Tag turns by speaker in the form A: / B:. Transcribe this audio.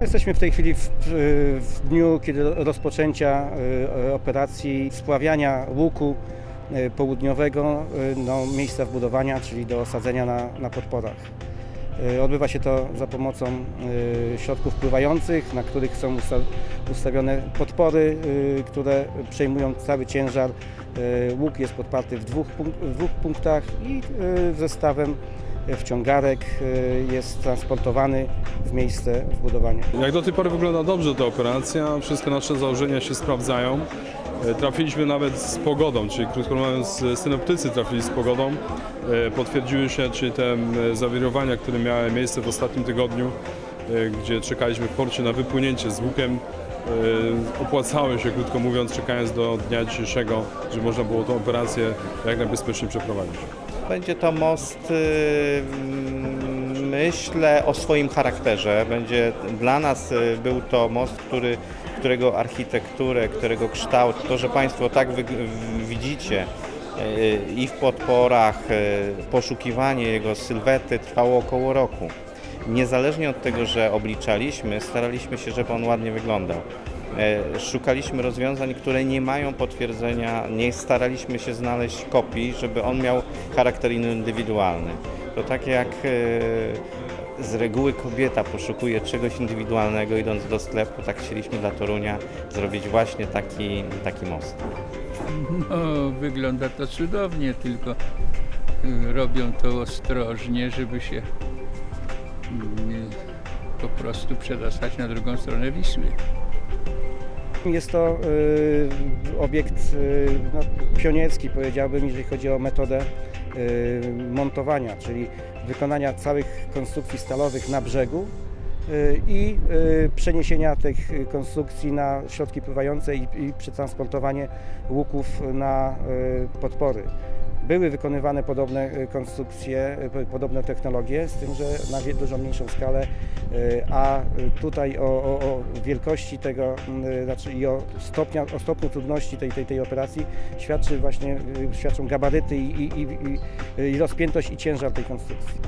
A: Jesteśmy w tej chwili w, w dniu, kiedy rozpoczęcia y, operacji spławiania łuku y, południowego do miejsca wbudowania, czyli do osadzenia na, na podporach. Odbywa się to za pomocą środków pływających, na których są usta- ustawione podpory, które przejmują cały ciężar. Łuk jest podparty w dwóch, w dwóch punktach i zestawem wciągarek y, jest transportowany w miejsce wbudowania.
B: Jak do tej pory wygląda dobrze ta operacja, wszystkie nasze założenia się sprawdzają. E, Trafiliśmy nawet z pogodą, czyli krótko mówiąc synoptycy trafili z pogodą. E, Potwierdziły się, czyli te zawirowania, które miały miejsce w ostatnim tygodniu, e, gdzie czekaliśmy w porcie na wypłynięcie z łukiem, e, opłacały się, krótko mówiąc, czekając do dnia dzisiejszego, żeby można było tę operację jak najbezpieczniej przeprowadzić.
C: Będzie to most, y, mm, myślę, o swoim charakterze. Będzie dla nas y, był to most, który, którego architekturę, którego kształt, to, że Państwo tak wy, widzicie y, i w podporach, poszukiwanie jego sylwety trwało około roku. Niezależnie od tego, że obliczaliśmy, staraliśmy się, żeby on ładnie wyglądał. E, Szukaliśmy rozwiązań, które nie mają potwierdzenia, nie staraliśmy się znaleźć kopii, żeby on miał charakter indywidualny. To tak jak e, z reguły kobieta poszukuje czegoś indywidualnego idąc do sklepu, tak chcieliśmy dla Torunia zrobić właśnie taki, taki most.
D: No, wygląda to cudownie, tylko y, robią to ostrożnie, żeby się mm, po prostu przedostać na drugą stronę Wisły.
A: Jest to y, obiekt y, no, pionierski, powiedziałbym, jeżeli chodzi o metodę y, montowania, czyli wykonania całych konstrukcji stalowych na brzegu i przeniesienia tych konstrukcji na środki pływające i, przetransportowanie łuków na podpory. Były wykonywane podobne y, konstrukcje, y, podobne technologie, z tym, że na dużo mniejszą skalę, y, a tutaj o, o, o wielkości tego, znaczy i o, stopnia, o stopniu trudności tej, tej, tej operacji świadczy właśnie, świadczą gabaryty i, i, i, i rozpiętość i ciężar tej konstrukcji.